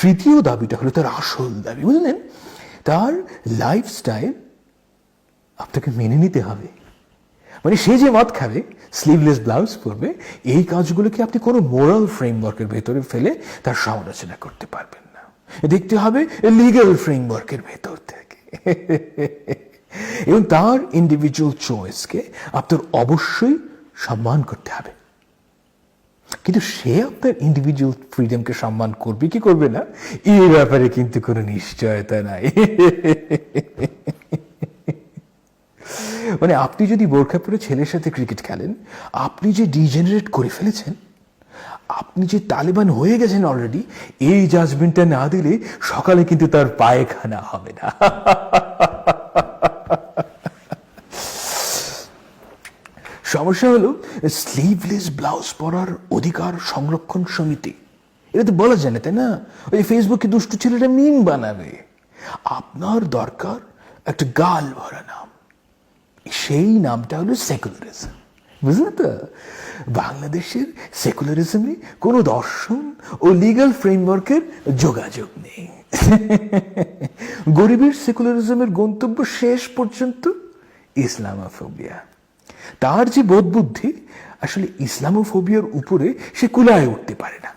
তৃতীয় দাবিটা হলো তার আসল দাবি, বুঝলেন? তার লাইফস্টাইল আপনাকে মেনে নিতে হবে। মানে সে যে মদ খাবে স্লিভলেস ব্লাউজ পরবে, এই কাজগুলোকে আপনি কোনো মোরাল ফ্রেমওয়ার্কের ভেতরে ফেলে তার সমালোচনা করতে পারবেন না। দেখতে হবে লিগ্যাল ফ্রেমওয়ার্কের ভেতর থেকে। এবং তার ইন্ডিভিজুয়াল চয়েসকে আপনার অবশ্যই সম্মান করতে হবে। কিন্তু সে আপনার ইন্ডিভিজুয়াল ফ্রিডমকে সম্মান করবে, কি করবে না? এই ব্যাপারে কিন্তু কোনো নিশ্চয়তা নাই। মানে আপনি যদি বোরখা পরে ছেলের সাথে ক্রিকেট খেলেন, আপনি যে ডিজেনারেট করে ফেলেছেন, আপনি যে তালেবান হয়ে গেছেন অলরেডি এই জাজমেন্টটা না দিলে সকালে কিন্তু তার পায়খানা হবে না। সমস্যা হলো স্লিভলেস ব্লাউজ পরার অধিকার সংরক্ষণ সমিতি। এটা তো বলা যায় না, তাই না? ওই ফেসবুকে দুষ্টু ছেলেটা মিম বানাবে। আপনার দরকার একটা গাল ভরা নাম। সেই নামটা হলো সেকুলারিজম বুঝলে তো? বাংলাদেশের সেকুলারিজমে কোনো দর্শন ও লিগাল ফ্রেমওয়ার্কের যোগাযোগ নেই। গরিবের সেকুলারিজমের গন্তব্য শেষ পর্যন্ত ইসলামোফোবিয়া। তার যে বোধ বুদ্ধি আসলে ইসলামোফোবিয়ার উপরে সে কুলায় উঠতে পারে না।